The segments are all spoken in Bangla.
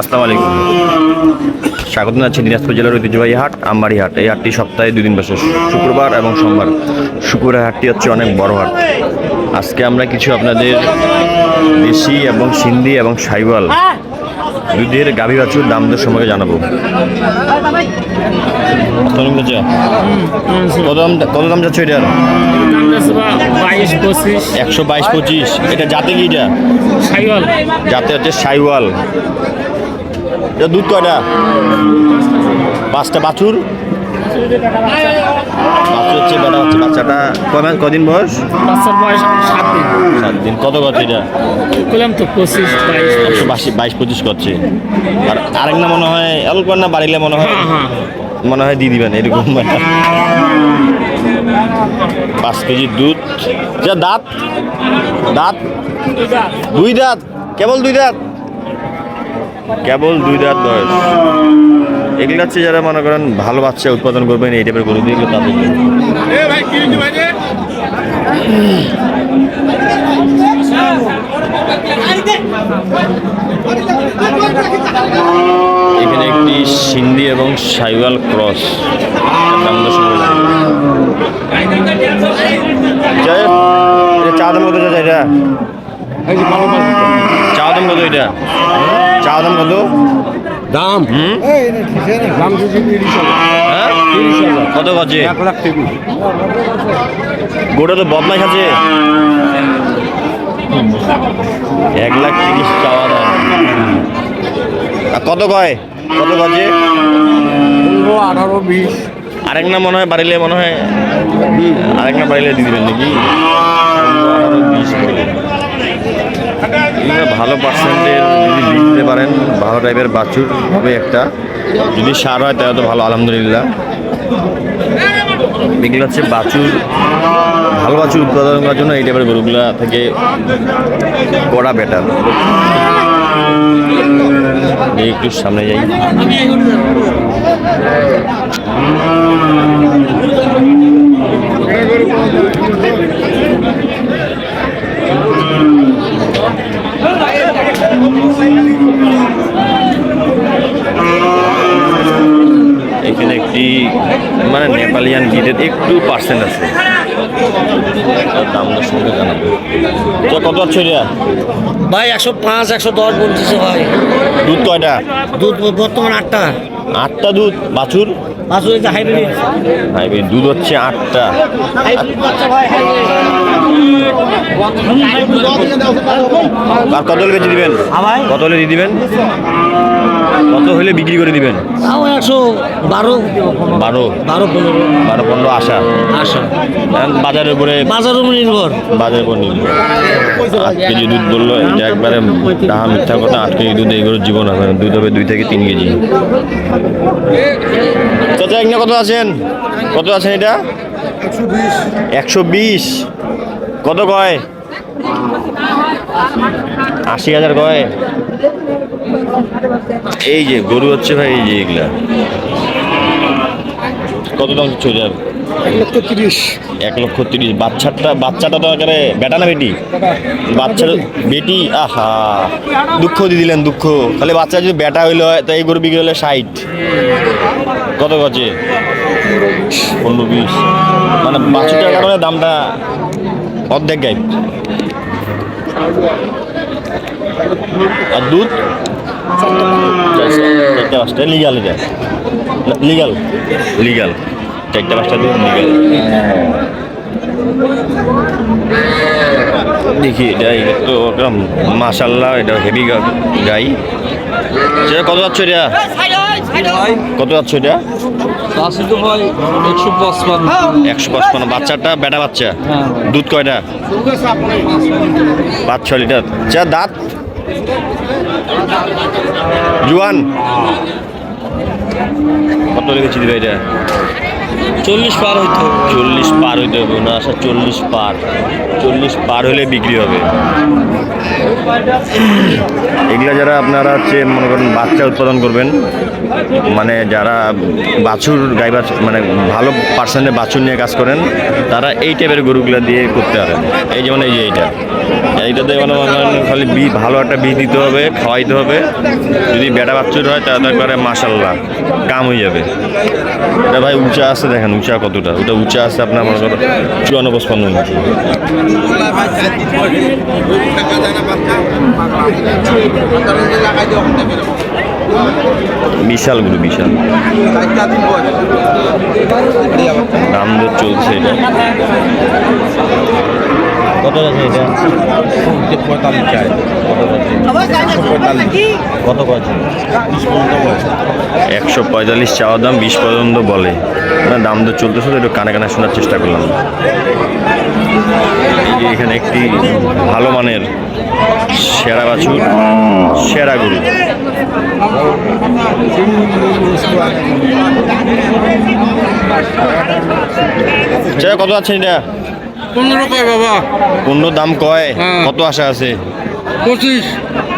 আসসালামু আলাইকুম। স্বাগত জানাচ্ছি দিনাজপুর জেলার ঐতিহ্যবাহী হাট আমবাড়ি হাট। এই হাটটি সপ্তাহে দুদিন বসে শুক্রবার এবং সোমবার। শুক্রবার হাটটি হচ্ছে অনেক বড় হাট। আজকে আমরা কিছু আপনাদের দেশি এবং সিন্ধি এবং সাইওয়াল দুধের গাভী বাছুর দাম দর সম্পর্কে জানাব। কত দাম কত দাম যাচ্ছে এটার? বাইশ পঁচিশ একশো বাইশ পঁচিশ। এটা জাতে কি এটা? সাইওয়াল। যাতে হচ্ছে সাইওয়াল। এটা দুধ কয়টা? পাঁচটা বাছুর? বাছুর হচ্ছে বেটা হচ্ছে বাচ্চাটা কয় কদিন বয়স? বাচ্চার বয়স সাত দিন। সাত দিন। কত করছে এটা? বললাম তো পঁচিশ বাইশ। একশো বাইশ বাইশ পঁচিশ করছে। আর আরেক না মনে হয় অল্প না বাড়িলে মনে হয়? হ্যাঁ হ্যাঁ। মনে হয় দিয়ে দিবেন এরকম পাঁচ কেজি দুধ। যা দাঁত? দাঁত? দুই দাঁত। কেবল দুই দাঁত? কেবল দুই দাঁত বয়স। এগুলো হচ্ছে যারা মনে করেন ভালো বাচ্চা উৎপাদন করবেন এই টাইপের গরু দিয়ে তাদের এখানে একটি সিন্ধি এবং সাইওয়াল ক্রস। দাম দশ যাই হোক, এটা চা দাম কত চাচা এটা। চা দাম কত? দাম? হ্যাঁ? কত গজে এক লাখ থেকে গোটা তো বদমাইশ আছে। এক লাখ তিরিশ চাওয়া দাম। আর কত কয়? কত গজে পনেরো আঠারো বিশ। আরেক না মনে হয় বাড়িলে মনে হয়। আরেক না বাড়িলে দিয়ে দিবেন নাকি? আঠারো, বিশ ভালো পার্সেন্টের যদি বিকতে পারেন ভালো টাইপের বাছুর হবে একটা। যদি সার হয়, তাহলে তো ভালো, আলহামদুলিল্লাহ। এগুলো হচ্ছে বাছুর, ভালো বাছুর উৎপাদন করার জন্য এই টাইপের গরুগুলা থেকে করা বেটার একটু সামনে যাই এখানে একটি মানে নেপালিয়ান গিটের একটু পার্সেন্ট আছে। তার সঙ্গে জানাব। কত আছে এটা ভাই একশো পাঁচ একশো দশ বলতেছে ভাই। দুধ কয়টা? দুধ বর্তমান আটটা। আটটা দুধ? বাছুর? যে হাইব্রিড। হাইব্রিড। দুধ হচ্ছে আটটা। আর কত হলে দিবেন? ভাই? কত দিয়ে দিবেন? কত হলে বিক্রি করে দিবেন? তাও একশো বারো। বারো? বারো পনেরো। বারো পনেরো আশা? আসা বাজারের উপরে বাজার উপর নির্ভর। বাজারের উপর নির্ভর। আট কেজি দুধ বলল এটা একবারে ডাহা মিথ্যা কথা আট কেজি দুধ এগুলোর জীবন হবে দুধ হবে দুই থেকে তিন কেজি। চাচা এখানে কত আছেন? কত আছেন এটা? একশো বিশ। কত কয়? আশি হাজার কয়? এই যে গরু হচ্ছে ভাই এই যে এগুলা। কত দাম চলে যাবে এক লক্ষ তিরিশ। এক লক্ষ তিরিশ। বাচ্চাটা বাচ্চাটা তো একেবারে বেটা না বেটি? বাচ্চার বেটি। আহা। দুঃখ দিয়ে দিলেন দুঃখ। তাহলে বাচ্চা যদি বেটা হইল হয় তো এই গরু বিক্রি হলে ষাট। কত গছে পনেরো বিশ। মানে বাচ্চাটার কারণে দামটা অর্ধেক গাইব। আর দুধ? চারটা পাঁচটা। লিগাল এটা লিগাল লিগাল চারটা পাঁচটা দুধ লিগাল দেখি এটা তো ওরকম মাশাল্লাহ এটা হেভি গাই সেটা কত যাচ্ছে এটা? কত যাচ্ছে এটা? একশো পঁচপান্ন। বাচ্চাটা বেটা বাচ্চা? দুধ কয়টা? পাঁচ ছ লিটার। চা দাঁত। জুয়ান। কত লেগেছি দিবে এটা? চল্লিশ পার হইতে হবে চল্লিশ পার হইতে হবে না আসা চল্লিশ পার। চল্লিশ পার হলে বিক্রি হবে। এগুলা যারা আপনারা হচ্ছে মনে করেন বাচ্চা উৎপাদন করবেন মানে যারা বাছুর গাই বাছুর মানে ভালো পার্সেন্টে বাছুর নিয়ে কাজ করেন তারা এই টাইপের গরুগুলা দিয়ে করতে পারেন। এই যেমন এই যে এইটা। এইটাতে মানে খালি বি ভালো একটা বীজ দিতে হবে, খাওয়াইতে হবে। যদি বেটা বাচ্চুর হয়, তাহলে একবারে মাসাল্লাহ কাম হয়ে যাবে। এটা ভাই উঁচা আছে, দেখেন উঁচা কতটা। ওটা উঁচা আছে আপনার মনে করেন চুয়ান্ন পঁচপান্ন ইঞ্চি বিশাল গুরু বিশাল। দাম চলছে এটা। কত আছে এটা? পঁয়তাল্লিশ চাই। কত আছে একশো পঁয়তাল্লিশ চাওয়ার দাম বিশ পর্যন্ত বলে। মানে দাম চলতেছে তো একটু কানে কানে শোনার চেষ্টা করলাম। এই যে এখানে একটি ভালো মানের সেরা বাছুর সেরা গরু। কত আছে এটা? পনেরো কয় বাবা। পণ্য দাম কয়? হ্যাঁ। কত আশা আছে? পঁচিশ।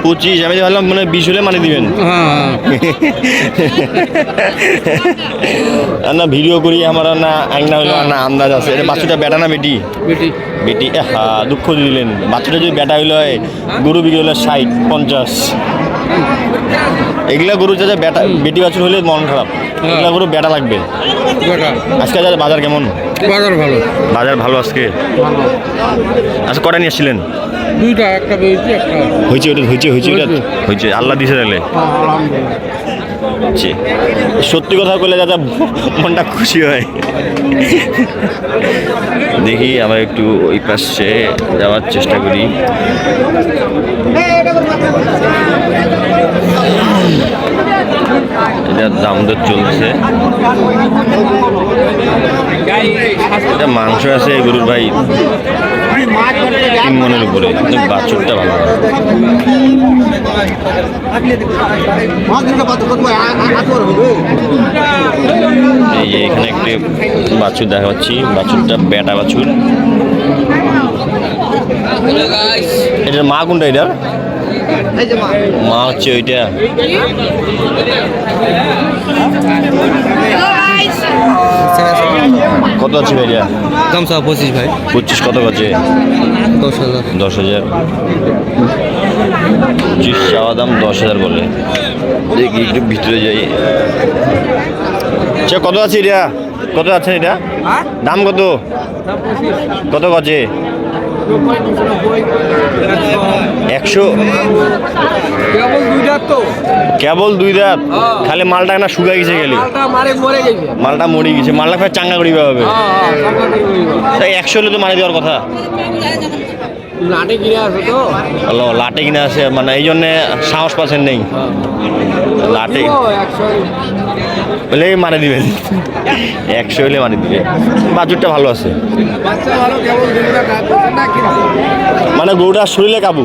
পঁচিশ আমি ভাবলাম মানে বিশ হলে মানে দিবেন। হ্যাঁ। না ভিডিও করি আমার না আইনা হলো না আন্দাজ আছে। এটা বাচ্চাটা বেটা না বেটি? বেটি। বেটি হা দুঃখ দিলেন। বাচ্চাটা যদি বেটা হইল হয় গরু বিক্রি হলে ষাট পঞ্চাশ। এগুলা গরু যা বেটা বেটি বাছুর হলে মন খারাপ। এগুলা গরু বেটা লাগবে। আজকে যা বাজার কেমন? বাজার ভালো। বাজার ভালো আজকে? আজকে কটা নিয়ে আসছিলেন? দুইটা একটা বেশি একটা। হয়েছে ওটা হয়েছে হয়েছে ওটা? হয়েছে। আল্লাহ দিছে তাহলে। সত্যি কথা বললে দাদা মনটা খুশি হয়। দেখি আমরা একটু ওই পাশে যাওয়ার চেষ্টা করি। এটার দাম দর চলছে। এটা মাংস আছে এই গরুর ভাই। তিন মনের উপরে। বাছুরটা ভালো এই যে এখানে একটি বাছুর দেখা পাচ্ছি বাছুরটা বেটা বাছুর। এটার মা কোনটা এটার? মা। হচ্ছে ওইটা। কত আছে ভাই এটা দাম চা পঁচিশ ভাই। পঁচিশ কত আছে? দশ হাজার। দশ হাজার। পঁচিশ চাওয়া দাম দশ হাজার বলে। দেখি একটু ভিতরে যাই। আচ্ছা কত আছে এটা? কত আছে এটা? দাম কত? কত আছে? একশো। কেবল দুইটা তো। কেবল দুই দাঁত? খালি মালটা না শুকাই গেছে গেলি মালটা মরে গেছে। মালটা ফের চাঙ্গা করিবা হবে। তাই একশো হলে তো মারা দেওয়ার কথা। লাটে কিনে আছে তো। হ্যালো লাটে কিনা আছে মানে এই জন্যে সাহস পাচ্ছেন নেই। লাটে বলে মারে দিবেন। একশো হলে মারে দিবে বাজুরটা ভালো আছে। বাচ্চা ভালো কেবল মানে গরুটা শরীরে কাবু?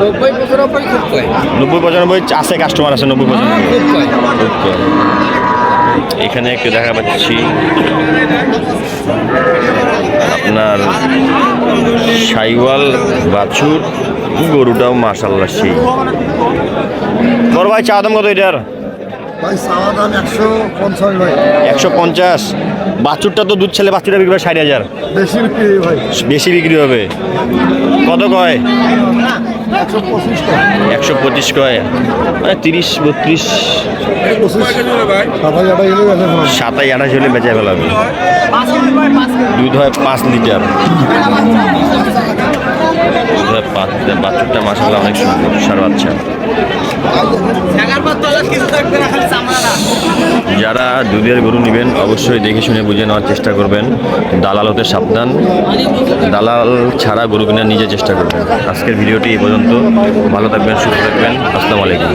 নব্বই পঁচানব্বই পঁচানব্বই আছে কাস্টমার আছে নব্বই পঁচানব্বই কয়। ওকে। এখানে একটু দেখা পাচ্ছি। আপনার সাইওয়াল বাছুর গরুটাও মাসাল্লাহ সেই। বড় ভাই চা দাম কত এটার? একশো পঞ্চাশ। বাছুরটা তো দুধ ছেলে বাছুরটা বিক্রি হবে ষাট হাজার। বেশি বিক্রি ভাই। বেশি বিক্রি হবে। কত কয়? একশো পঁচিশ কয়। মানে তিরিশ বত্রিশ। সাতাই আঠাশ হলে বেচা ফেলাবে দুধ হয় পাঁচ লিটার। দুধ হয় পাঁচ লিটার। বাছুরটা মাসাল্লাহ অনেক সুন্দর সার বাচ্চা। যারা দুধের গরু নেবেন, অবশ্যই দেখে শুনে বুঝে নেওয়ার চেষ্টা করবেন। দালাল হতে সাবধান। দালাল ছাড়া গরু কেনার নিজে চেষ্টা করবেন। আজকের ভিডিওটি এই পর্যন্ত। ভালো থাকবেন, সুস্থ থাকবেন। আসসালামু আলাইকুম।